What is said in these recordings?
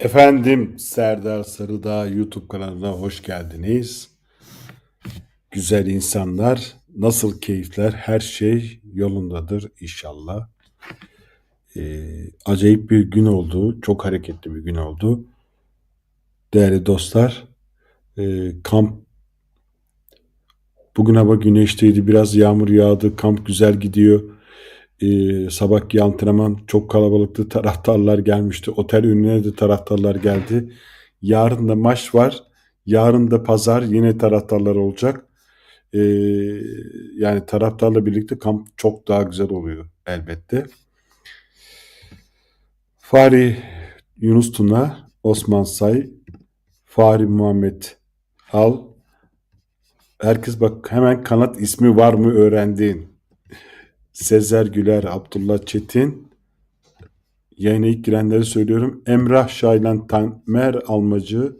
Efendim Serdar Sarıdağ YouTube kanalına hoş geldiniz. Güzel insanlar, nasıl keyifler, her şey yolundadır inşallah. Ee, acayip bir gün oldu, çok hareketli bir gün oldu. Değerli dostlar, e, kamp bugün hava güneşliydi, biraz yağmur yağdı, kamp güzel gidiyor. Ee, sabahki antrenman çok kalabalıktı. Taraftarlar gelmişti. Otel önüne de taraftarlar geldi. Yarın da maç var. Yarın da pazar yine taraftarlar olacak. Ee, yani taraftarla birlikte kamp çok daha güzel oluyor elbette. Fahri Yunus Tuna, Osman Say, Fahri Muhammed Al. Herkes bak hemen kanat ismi var mı öğrendin. Sezer Güler, Abdullah Çetin. Yayına ilk girenleri söylüyorum. Emrah Şaylan Tamer Almacı,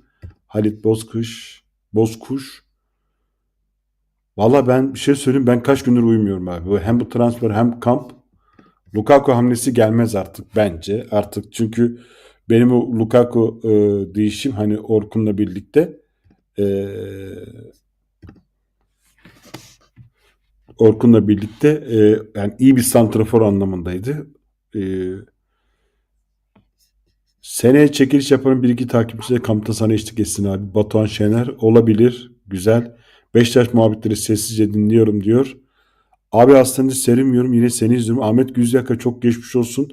Halit Bozkuş, Bozkuş. Valla ben bir şey söyleyeyim ben kaç gündür uyumuyorum abi. Hem bu transfer hem kamp. Lukaku hamlesi gelmez artık bence. Artık çünkü benim o Lukaku e, değişim hani Orkun'la birlikte e, Orkun'la birlikte e, yani iyi bir santrafor anlamındaydı. E, seneye çekiliş yapan bir iki takipçi de kampta sana eşlik etsin abi. Batuhan Şener olabilir. Güzel. Beşiktaş muhabbetleri sessizce dinliyorum diyor. Abi aslında serinmiyorum yine seni izliyorum. Ahmet Güzyaka çok geçmiş olsun.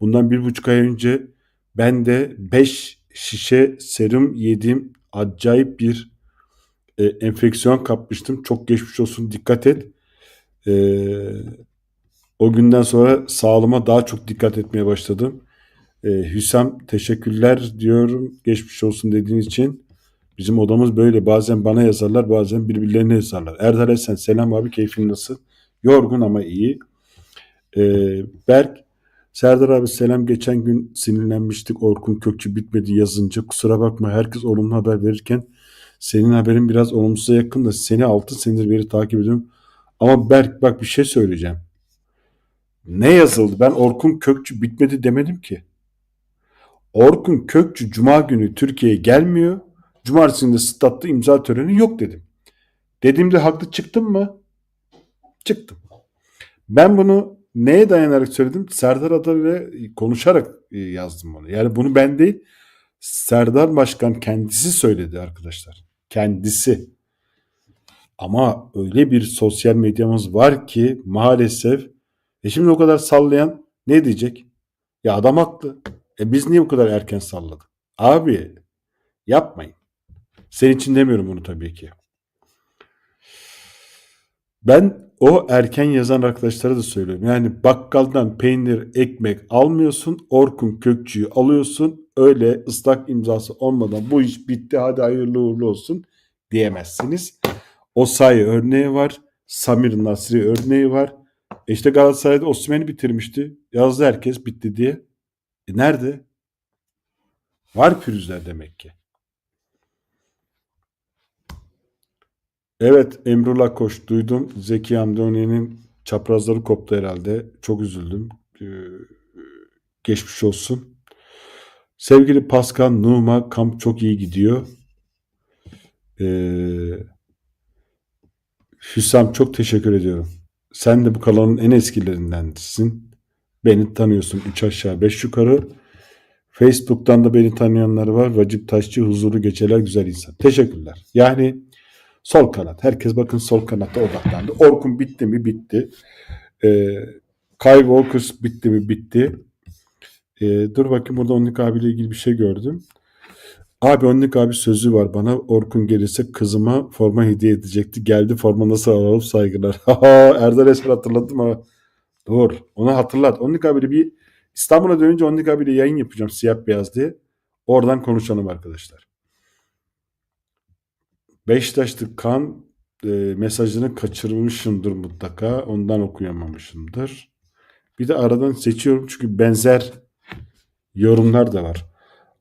Bundan bir buçuk ay önce ben de beş şişe serum yedim. Acayip bir e, enfeksiyon kapmıştım. Çok geçmiş olsun dikkat et. Ee, o günden sonra sağlığıma daha çok dikkat etmeye başladım. Ee, Hüsam teşekkürler diyorum geçmiş olsun dediğin için. Bizim odamız böyle bazen bana yazarlar bazen birbirlerine yazarlar. Erdal Esen selam abi keyfin nasıl? Yorgun ama iyi. Ee, Berk Serdar abi selam geçen gün sinirlenmiştik Orkun Kökçü bitmedi yazınca kusura bakma herkes olumlu haber verirken senin haberin biraz olumsuza yakın da seni altı senedir beri takip ediyorum. Ama Berk bak bir şey söyleyeceğim. Ne yazıldı? Ben Orkun Kökçü bitmedi demedim ki. Orkun Kökçü Cuma günü Türkiye'ye gelmiyor. Cumartesinde statta imza töreni yok dedim. Dediğimde haklı çıktım mı? Çıktım. Ben bunu neye dayanarak söyledim? Serdar Adalı ile konuşarak e, yazdım bunu. Yani bunu ben değil Serdar Başkan kendisi söyledi arkadaşlar. Kendisi. Ama öyle bir sosyal medyamız var ki maalesef e şimdi o kadar sallayan ne diyecek? Ya adam haklı. E biz niye bu kadar erken salladık? Abi yapmayın. Senin için demiyorum bunu tabii ki. Ben o erken yazan arkadaşlara da söylüyorum. Yani bakkaldan peynir, ekmek almıyorsun. Orkun Kökçü'yü alıyorsun. Öyle ıslak imzası olmadan bu iş bitti hadi hayırlı uğurlu olsun diyemezsiniz. Osayi örneği var. Samir Nasri örneği var. E işte Galatasaray'da Osimhen'i bitirmişti. Yazdı herkes bitti diye. E nerede? Var pürüzler demek ki. Evet Emrullah Koç duydum. Zeki Hamdoni'nin çaprazları koptu herhalde. Çok üzüldüm. Ee, geçmiş olsun. Sevgili Pascal Numa kamp çok iyi gidiyor. Ee, Hüsam çok teşekkür ediyorum. Sen de bu kanalın en eskilerindensin. Beni tanıyorsun 3 aşağı 5 yukarı. Facebook'tan da beni tanıyanlar var. Vacip Taşçı huzurlu geceler güzel insan. Teşekkürler. Yani sol kanat. Herkes bakın sol kanatta odaklandı. Orkun bitti mi? Bitti. Ee, Kyle Walker bitti mi? Bitti. Ee, dur bakayım burada Onluk abiyle ilgili bir şey gördüm. Abi Onluk abi sözü var bana. Orkun gelirse kızıma forma hediye edecekti. Geldi forma nasıl alalım saygılar. Erdal Eser hatırladım ha. Dur. Onu hatırlat. Onluk abiyle bir İstanbul'a dönünce Onluk abiyle yayın yapacağım siyah beyaz diye. Oradan konuşalım arkadaşlar. Beşiktaşlı kan e, mesajını kaçırmışımdır mutlaka. Ondan okuyamamışımdır. Bir de aradan seçiyorum çünkü benzer yorumlar da var.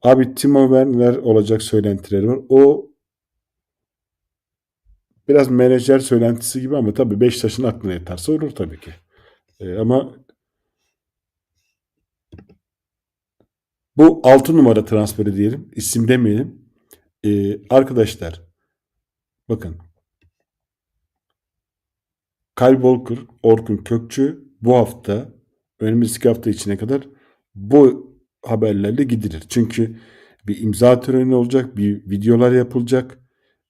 Abi Timo Werner olacak söylentileri var. O biraz menajer söylentisi gibi ama tabii Beşiktaş'ın aklına yeterse olur tabii ki. Ee, ama Bu 6 numara transferi diyelim. İsim demeyelim. Ee, arkadaşlar bakın Kyle Walker, Orkun Kökçü bu hafta önümüzdeki hafta içine kadar bu haberlerle gidilir. Çünkü bir imza töreni olacak, bir videolar yapılacak.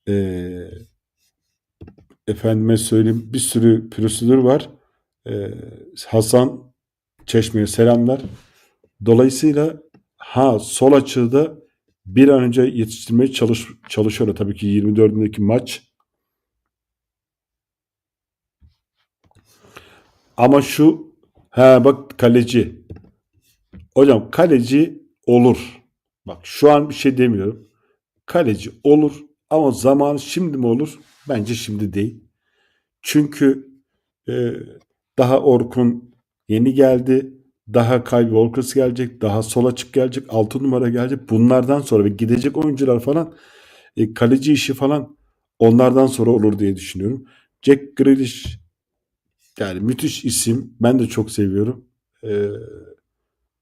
Ee, efendime söyleyeyim bir sürü prosedür var. Ee, Hasan Çeşme'ye selamlar. Dolayısıyla ha sol açığı da bir an önce yetiştirmeye çalış, çalışıyorlar. Tabii ki 24'ündeki maç. Ama şu ha bak kaleci. Hocam kaleci olur. Bak şu an bir şey demiyorum. Kaleci olur ama zaman şimdi mi olur? Bence şimdi değil. Çünkü e, daha Orkun yeni geldi. Daha Kyle Walkers gelecek. Daha sol açık gelecek. 6 numara gelecek. Bunlardan sonra ve gidecek oyuncular falan e, kaleci işi falan onlardan sonra olur diye düşünüyorum. Jack Grealish yani müthiş isim. Ben de çok seviyorum. Ee,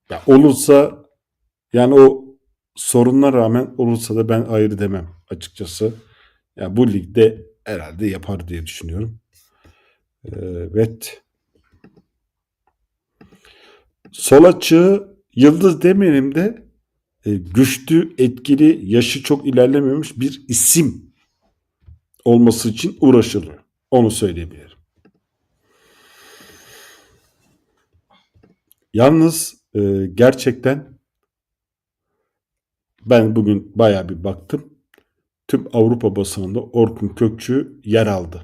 ya olursa yani o sorunlara rağmen olursa da ben ayrı demem açıkçası. Ya bu ligde herhalde yapar diye düşünüyorum. Ee, Evet. Sol açığı yıldız demeyelim de e, güçlü, etkili, yaşı çok ilerlememiş bir isim olması için uğraşılıyor. Onu söyleyebilirim. Yalnız e, gerçekten ben bugün bayağı bir baktım. Tüm Avrupa basınında Orkun Kökçü yer aldı.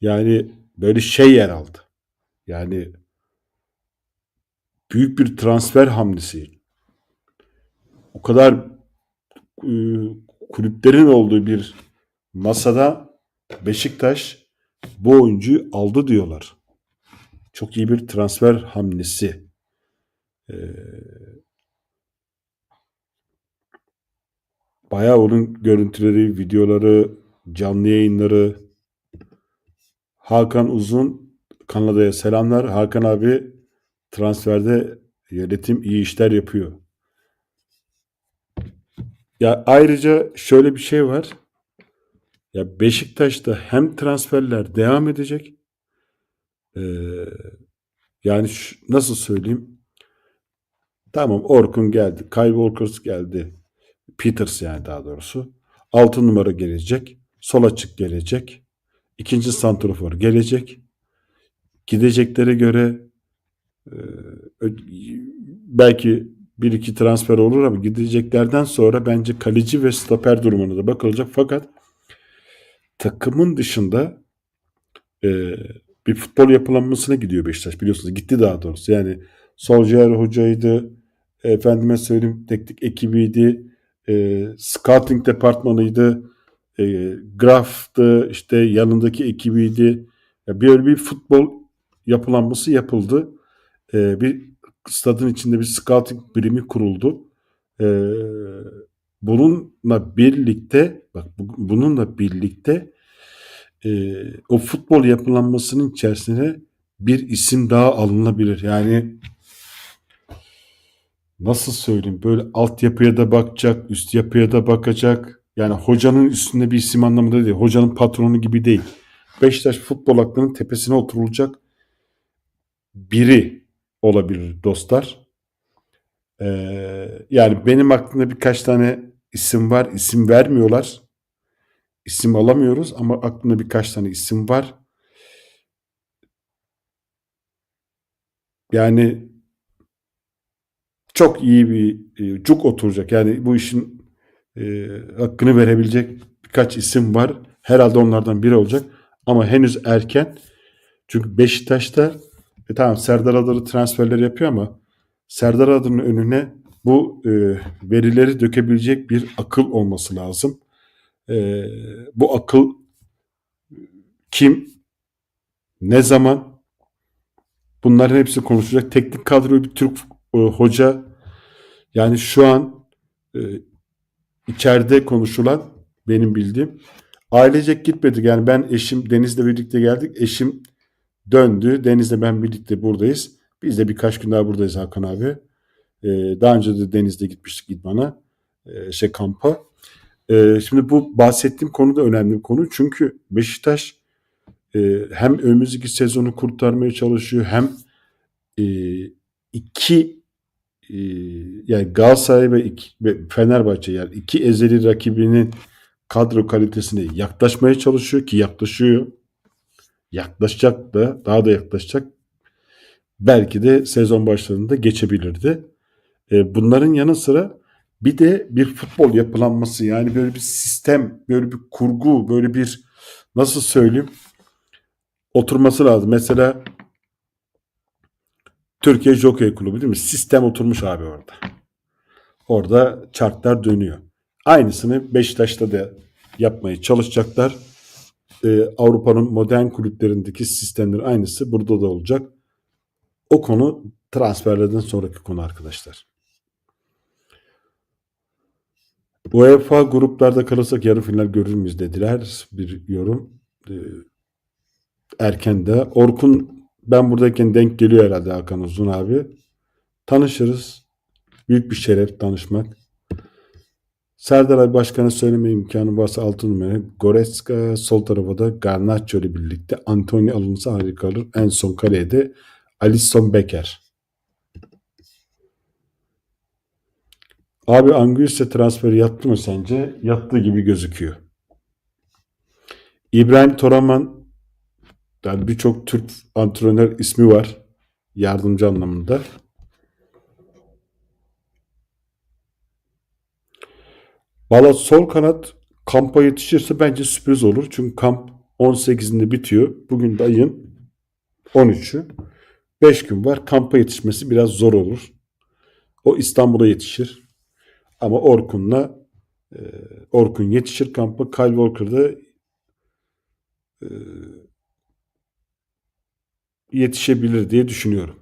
Yani böyle şey yer aldı. Yani büyük bir transfer hamlesi. O kadar e, kulüplerin olduğu bir masada Beşiktaş bu oyuncuyu aldı diyorlar. Çok iyi bir transfer hamlesi. Ee, bayağı onun görüntüleri, videoları, canlı yayınları. Hakan Uzun Kanada'ya selamlar. Hakan abi transferde yönetim iyi işler yapıyor. Ya ayrıca şöyle bir şey var. Ya Beşiktaş'ta hem transferler devam edecek. Ee, yani şu- nasıl söyleyeyim? Tamam Orkun geldi. Kyle Walkers geldi. Peters yani daha doğrusu. 6 numara gelecek. Sol açık gelecek. İkinci santrofor gelecek. Gideceklere göre e, belki bir iki transfer olur ama gideceklerden sonra bence kaleci ve stoper durumuna da bakılacak. Fakat takımın dışında e, bir futbol yapılanmasına gidiyor Beşiktaş biliyorsunuz. Gitti daha doğrusu. Yani Solskjaer hocaydı. Efendime söyleyeyim teknik ekibiydi. E, scouting departmanıydı. E, Graf'tı. işte yanındaki ekibiydi. Ya böyle bir futbol yapılanması yapıldı. E, bir stadın içinde bir scouting birimi kuruldu. E, bununla birlikte bak bu- bununla birlikte e, o futbol yapılanmasının içerisine bir isim daha alınabilir. Yani nasıl söyleyeyim böyle altyapıya da bakacak, üst yapıya da bakacak. Yani hocanın üstünde bir isim anlamında değil. Hocanın patronu gibi değil. Beşiktaş futbol aklının tepesine oturulacak biri olabilir dostlar. Ee, yani benim aklımda birkaç tane isim var. İsim vermiyorlar. İsim alamıyoruz ama aklımda birkaç tane isim var. Yani çok iyi bir e, cuk oturacak. Yani bu işin e, hakkını verebilecek birkaç isim var. Herhalde onlardan biri olacak. Ama henüz erken. Çünkü Beşiktaş'ta e, tamam Serdar Adalı transferler yapıyor ama Serdar Adalı'nın önüne bu e, verileri dökebilecek bir akıl olması lazım. E, bu akıl kim, ne zaman bunların hepsi konuşacak. Teknik kadroyu bir Türk hoca yani şu an e, içeride konuşulan benim bildiğim ailecek gitmedik. Yani ben eşim Deniz'le birlikte geldik. Eşim döndü. Deniz'le ben birlikte buradayız. Biz de birkaç gün daha buradayız Hakan abi. E, daha önce de denizde gitmiştik idmana, e, şey kampa. E, şimdi bu bahsettiğim konu da önemli bir konu. Çünkü Beşiktaş e, hem önümüzdeki sezonu kurtarmaya çalışıyor hem e, iki e, yani Galatasaray ve, iki, ve Fenerbahçe yani iki ezeli rakibinin kadro kalitesine yaklaşmaya çalışıyor ki yaklaşıyor. Yaklaşacak da daha da yaklaşacak. Belki de sezon başlarında geçebilirdi. E, bunların yanı sıra bir de bir futbol yapılanması yani böyle bir sistem, böyle bir kurgu, böyle bir nasıl söyleyeyim oturması lazım. Mesela Türkiye Jockey Kulübü değil mi? Sistem oturmuş abi orada. Orada çarklar dönüyor. Aynısını Beşiktaş'ta da yapmaya çalışacaklar. Ee, Avrupa'nın modern kulüplerindeki sistemler aynısı burada da olacak. O konu transferlerden sonraki konu arkadaşlar. UEFA gruplarda kalırsak yarı final görür müyüz dediler. Bir yorum. Ee, erken de. Orkun ben buradayken denk geliyor herhalde Hakan Uzun abi. Tanışırız. Büyük bir şeref tanışmak. Serdar abi başkana söyleme imkanı varsa 6 numara. Goretzka sol tarafa da Garnacho ile birlikte Antonio alınsa harika olur. En son kaleye de Alisson Becker. Abi Anguissa transferi yattı mı sence? Yattığı gibi gözüküyor. İbrahim Toraman yani birçok Türk antrenör ismi var. Yardımcı anlamında. Valla sol kanat kampa yetişirse bence sürpriz olur. Çünkü kamp 18'inde bitiyor. Bugün de ayın 13'ü. 5 gün var. Kampa yetişmesi biraz zor olur. O İstanbul'a yetişir. Ama Orkun'la e, Orkun yetişir kampa. Kyle Walker'da e, yetişebilir diye düşünüyorum.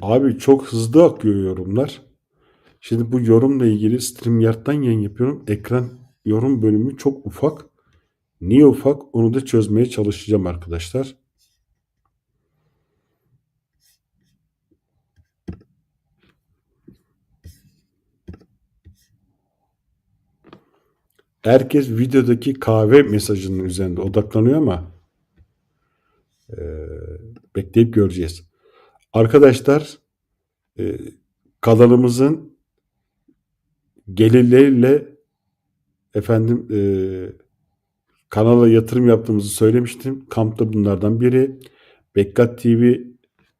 Abi çok hızlı akıyor yorumlar. Şimdi bu yorumla ilgili StreamYard'dan yayın yapıyorum. Ekran yorum bölümü çok ufak. Niye ufak? Onu da çözmeye çalışacağım arkadaşlar. Herkes videodaki kahve mesajının üzerinde odaklanıyor ama e, bekleyip göreceğiz. Arkadaşlar e, kanalımızın gelirleriyle efendim e, kanala yatırım yaptığımızı söylemiştim. Kampta bunlardan biri. Bekkat TV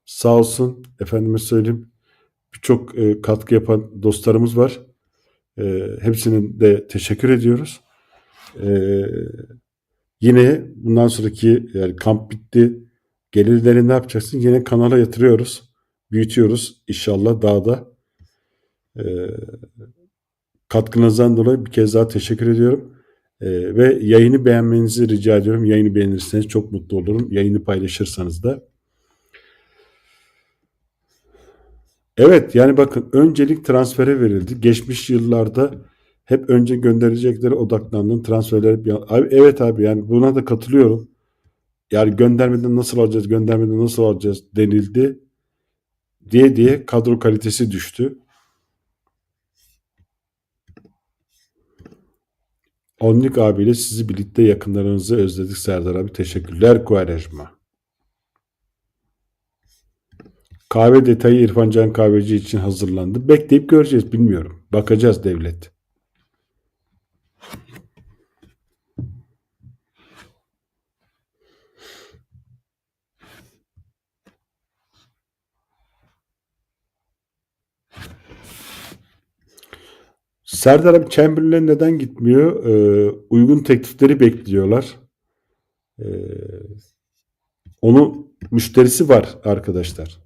sağ olsun efendime söyleyeyim birçok e, katkı yapan dostlarımız var. E, hepsinin de teşekkür ediyoruz. E, yine bundan sonraki yani kamp bitti. Gelirleri ne yapacaksın? Yine kanala yatırıyoruz. Büyütüyoruz. İnşallah daha da e, katkınızdan dolayı bir kez daha teşekkür ediyorum. E, ve yayını beğenmenizi rica ediyorum. Yayını beğenirseniz çok mutlu olurum. Yayını paylaşırsanız da. Evet yani bakın öncelik transfere verildi. Geçmiş yıllarda hep önce gönderecekleri odaklandığın transferler. Abi, evet abi yani buna da katılıyorum. Yani göndermeden nasıl alacağız, göndermeden nasıl alacağız denildi. Diye diye kadro kalitesi düştü. Onlik abiyle sizi birlikte yakınlarınızı özledik Serdar abi. Teşekkürler Kuarejma. Kahve detayı İrfan Can Kahveci için hazırlandı. Bekleyip göreceğiz bilmiyorum. Bakacağız devlet. Serdar abi Chamberlain neden gitmiyor? Ee, uygun teklifleri bekliyorlar. Ee, onun müşterisi var arkadaşlar.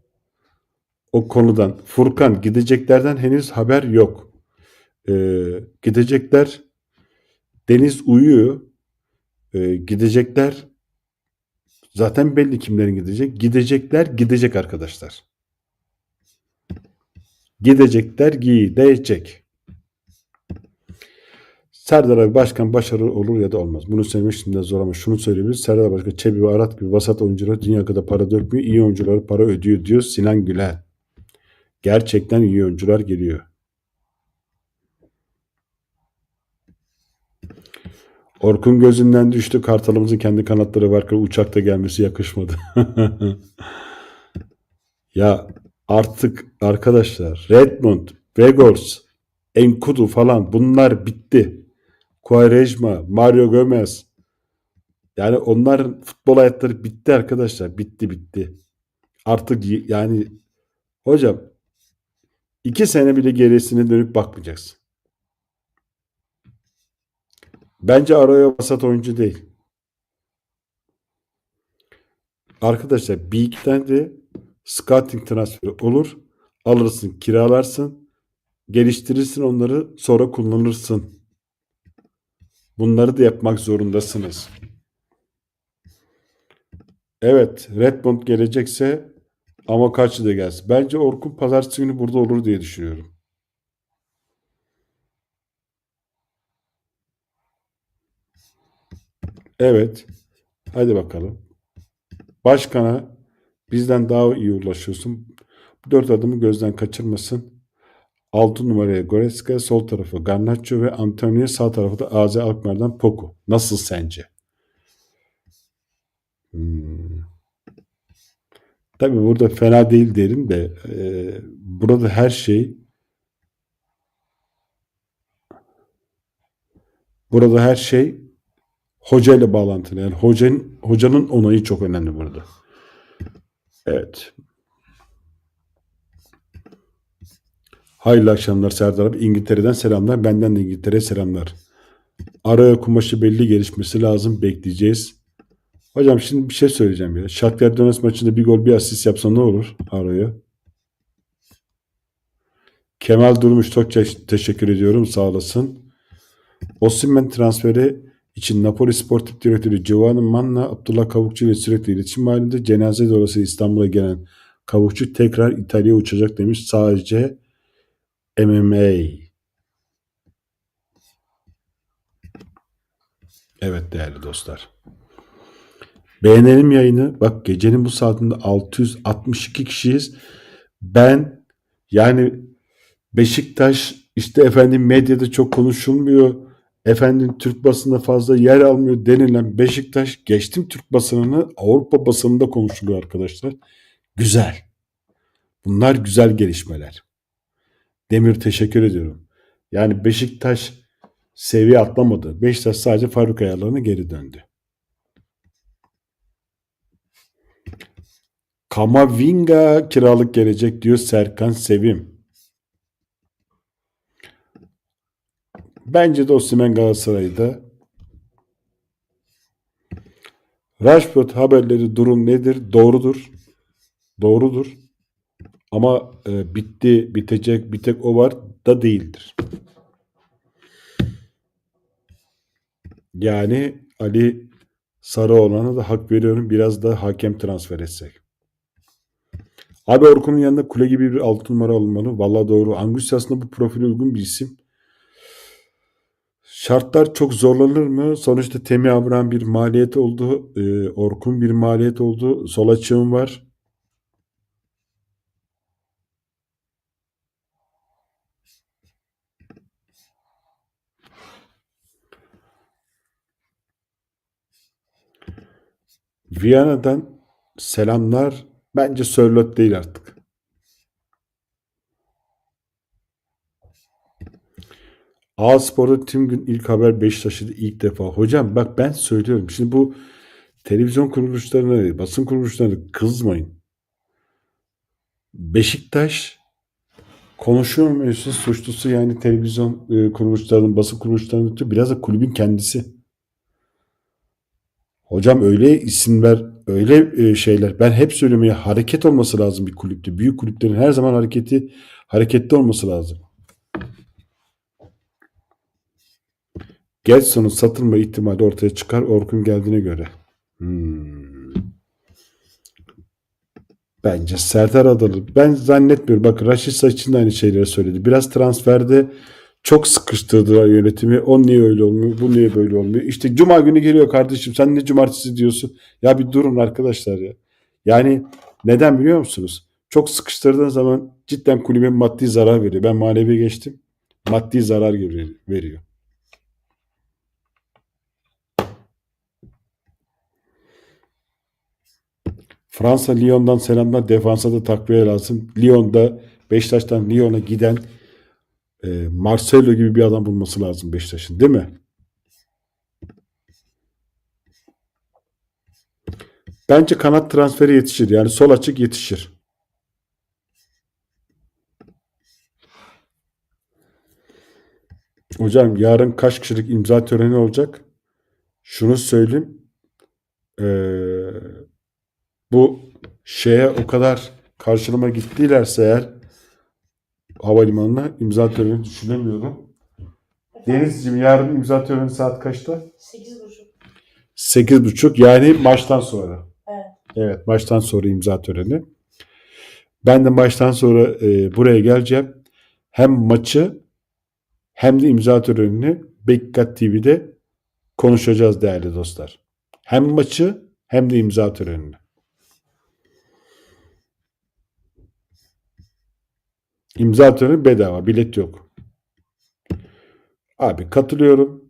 O konudan. Furkan gideceklerden henüz haber yok. Ee, gidecekler Deniz uyuyor. Ee, gidecekler zaten belli kimlerin gidecek. Gidecekler gidecek arkadaşlar. Gidecekler gidecek. Serdar abi başkan başarılı olur ya da olmaz. Bunu söylemek şimdi de zor ama şunu söyleyebiliriz. Serdar başkan Çebi ve Arat gibi vasat oyuncular dünya kadar para dökmüyor. İyi oyunculara para ödüyor diyor Sinan Güler. Gerçekten iyi oyuncular geliyor. Orkun gözünden düştü. Kartalımızın kendi kanatları varken uçakta gelmesi yakışmadı. ya artık arkadaşlar Redmond, Vegors, Enkudu falan bunlar bitti. Quaresma, Mario Gomez. Yani onların futbol hayatları bitti arkadaşlar. Bitti bitti. Artık yani hocam iki sene bile gerisine dönüp bakmayacaksın. Bence araya vasat oyuncu değil. Arkadaşlar bir iki tane de scouting transferi olur. Alırsın, kiralarsın, geliştirirsin onları, sonra kullanırsın. Bunları da yapmak zorundasınız. Evet, Redmond gelecekse ama kaçı da gelsin. Bence Orkun pazartesi günü burada olur diye düşünüyorum. Evet. Hadi bakalım. Başkana bizden daha iyi ulaşıyorsun. Bu dört adımı gözden kaçırmasın. 6 numaraya Goretzka, sol tarafı Garnacho ve Antonio, sağ tarafı da AZ Alkmaar'dan Poku. Nasıl sence? Hmm. Tabii burada fena değil derim de e, burada her şey burada her şey hoca ile bağlantılı. Yani hocanın, hocanın onayı çok önemli burada. Evet. Hayırlı akşamlar Serdar abi. İngiltere'den selamlar. Benden de İngiltere'ye selamlar. Araya kumaşı belli gelişmesi lazım. Bekleyeceğiz. Hocam şimdi bir şey söyleyeceğim ya. Shakhtar Donetsk maçında bir gol bir asist yapsa ne olur araya? Kemal Durmuş çok te- teşekkür ediyorum. Sağ olasın. Osimhen transferi için Napoli Sportif Direktörü Giovanni Manna, Abdullah Kavukçu ile sürekli iletişim halinde cenaze dolayısıyla İstanbul'a gelen Kavukçu tekrar İtalya'ya uçacak demiş. Sadece MMA. Evet değerli dostlar. Beğenelim yayını. Bak gecenin bu saatinde 662 kişiyiz. Ben yani Beşiktaş işte efendim medyada çok konuşulmuyor. Efendim Türk basında fazla yer almıyor denilen Beşiktaş geçtim Türk basınını Avrupa basınında konuşuluyor arkadaşlar. Güzel. Bunlar güzel gelişmeler. Demir teşekkür ediyorum. Yani Beşiktaş seviye atlamadı. Beşiktaş sadece fabrika ayarlarına geri döndü. Kamavinga kiralık gelecek diyor Serkan Sevim. Bence de Osimhen Galatasaray'da. Rashford haberleri durum nedir? Doğrudur. Doğrudur. Ama e, bitti, bitecek, bir tek o var da değildir. Yani Ali Sarıoğlan'a da hak veriyorum. Biraz da hakem transfer etsek. Abi Orkun'un yanında kule gibi bir altı numara olmalı. Vallahi doğru. Anguissa aslında bu profile uygun bir isim. Şartlar çok zorlanır mı? Sonuçta Temi Abraham bir maliyet oldu. Ee, Orkun bir maliyet oldu. Sol açığım var. Viyana'dan selamlar. Bence Sörlot değil artık. A Spor'da tüm gün ilk haber Beşiktaş'ı ilk defa. Hocam bak ben söylüyorum. Şimdi bu televizyon kuruluşlarına, basın kuruluşlarına kızmayın. Beşiktaş konuşuyor muyuz suçlusu yani televizyon e, kuruluşlarının, basın kuruluşlarının biraz da kulübün kendisi. Hocam öyle isimler, öyle e, şeyler. Ben hep söylüyorum ya hareket olması lazım bir kulüpte. Büyük kulüplerin her zaman hareketi hareketli olması lazım. Gelson'un satılma ihtimali ortaya çıkar Orkun geldiğine göre. Hmm. Bence Serdar Adalı. Ben zannetmiyorum. Bak Raşit için de aynı şeyleri söyledi. Biraz transferde Çok sıkıştırdılar yönetimi. O niye öyle olmuyor? Bu niye böyle olmuyor? İşte cuma günü geliyor kardeşim. Sen ne cumartesi diyorsun? Ya bir durun arkadaşlar ya. Yani neden biliyor musunuz? Çok sıkıştırdığın zaman cidden kulübe maddi zarar veriyor. Ben manevi geçtim. Maddi zarar veriyor. Fransa Lyon'dan selamlar. Defansa da takviye lazım. Lyon'da Beşiktaş'tan Lyon'a giden e, Marcelo gibi bir adam bulması lazım Beşiktaş'ın değil mi? Bence kanat transferi yetişir. Yani sol açık yetişir. Hocam yarın kaç kişilik imza töreni olacak? Şunu söyleyeyim. Ee, bu şeye o kadar karşılama gittilerse eğer havalimanına imza töreni düşünemiyorum. Denizciğim yarın imza töreni saat kaçta? Sekiz buçuk. Sekiz buçuk yani maçtan sonra. Evet. Evet maçtan sonra imza töreni. Ben de maçtan sonra e, buraya geleceğim. Hem maçı hem de imza törenini Bekkat TV'de konuşacağız değerli dostlar. Hem maçı hem de imza törenini. İmza töreni bedava. Bilet yok. Abi katılıyorum.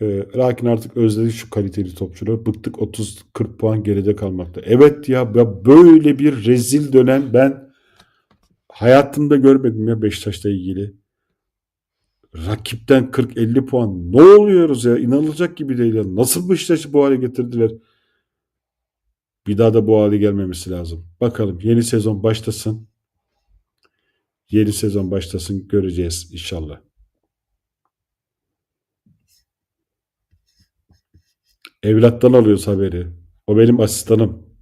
Ee, lakin artık özledik şu kaliteli topçuları. Bıktık 30-40 puan geride kalmakta. Evet ya, ya böyle bir rezil dönem ben hayatımda görmedim ya Beşiktaş'la ilgili. Rakipten 40-50 puan. Ne oluyoruz ya? İnanılacak gibi değil ya. Nasıl Beşiktaş'ı bu hale getirdiler? Bir daha da bu hale gelmemesi lazım. Bakalım yeni sezon başlasın. Yeni sezon başlasın göreceğiz inşallah. Evlattan alıyoruz haberi. O benim asistanım.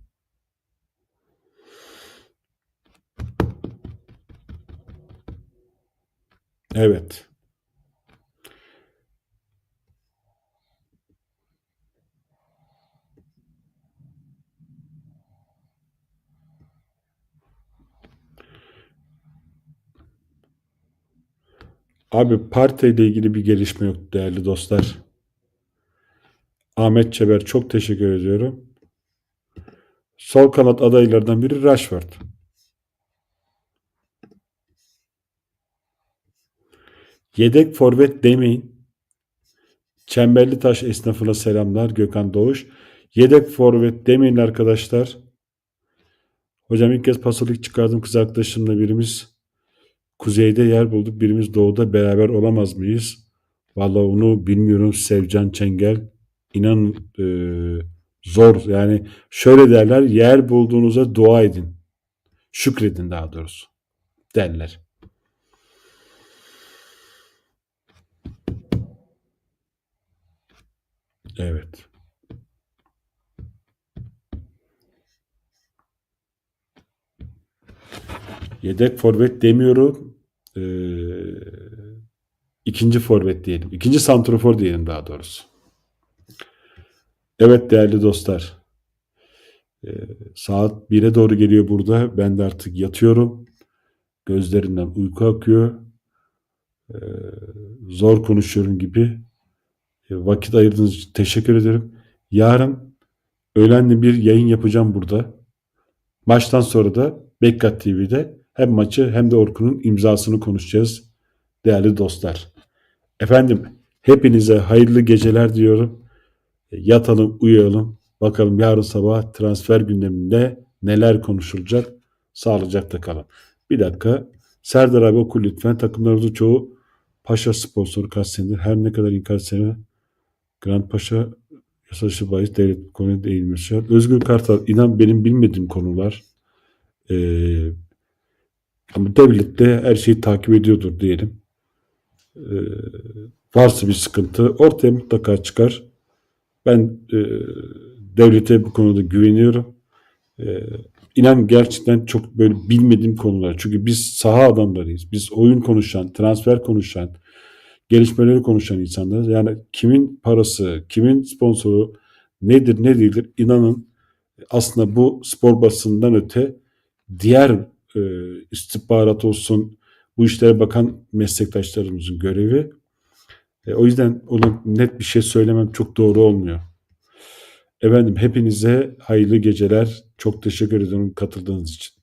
Evet. Abi partiyle ilgili bir gelişme yok değerli dostlar. Ahmet Çeber çok teşekkür ediyorum. Sol kanat adaylardan biri Rashford. Yedek forvet demeyin. Çemberli Taş esnafına selamlar Gökhan Doğuş. Yedek forvet demeyin arkadaşlar. Hocam ilk kez pasolik çıkardım kız arkadaşımla birimiz kuzeyde yer bulduk. Birimiz doğuda beraber olamaz mıyız? Vallahi onu bilmiyorum Sevcan Çengel. İnan e, zor yani şöyle derler yer bulduğunuza dua edin. Şükredin daha doğrusu derler. Evet. Yedek forvet demiyorum. Ee, ikinci forvet diyelim. İkinci santrofor diyelim daha doğrusu. Evet değerli dostlar. Ee, saat 1'e doğru geliyor burada. Ben de artık yatıyorum. Gözlerimden uyku akıyor. Ee, zor konuşuyorum gibi. E, vakit ayırdığınız için teşekkür ederim. Yarın öğlenli bir yayın yapacağım burada. Maçtan sonra da Bekkat TV'de hem maçı hem de Orkun'un imzasını konuşacağız değerli dostlar. Efendim hepinize hayırlı geceler diyorum. E, Yatalım, uyuyalım. Bakalım yarın sabah transfer gündeminde neler konuşulacak. Sağlıcakla kalın. Bir dakika. Serdar abi oku lütfen. Takımlarımızın çoğu Paşa sponsoru kaç senedir. Her ne kadar inkar sene Grand Paşa yasa dışı bahis devlet konuya değinmiş. Özgür Kartal inan benim bilmediğim konular. Ee, ama devlette her şeyi takip ediyordur diyelim. Ee, varsa bir sıkıntı ortaya mutlaka çıkar. Ben e, devlete bu konuda güveniyorum. Ee, inan gerçekten çok böyle bilmediğim konular. Çünkü biz saha adamlarıyız. Biz oyun konuşan, transfer konuşan, gelişmeleri konuşan insanlarız. Yani kimin parası, kimin sponsoru nedir ne değildir inanın aslında bu spor basından öte diğer e, istihbarat olsun, bu işlere bakan meslektaşlarımızın görevi. E, o yüzden ona net bir şey söylemem çok doğru olmuyor. Efendim hepinize hayırlı geceler. Çok teşekkür ederim katıldığınız için.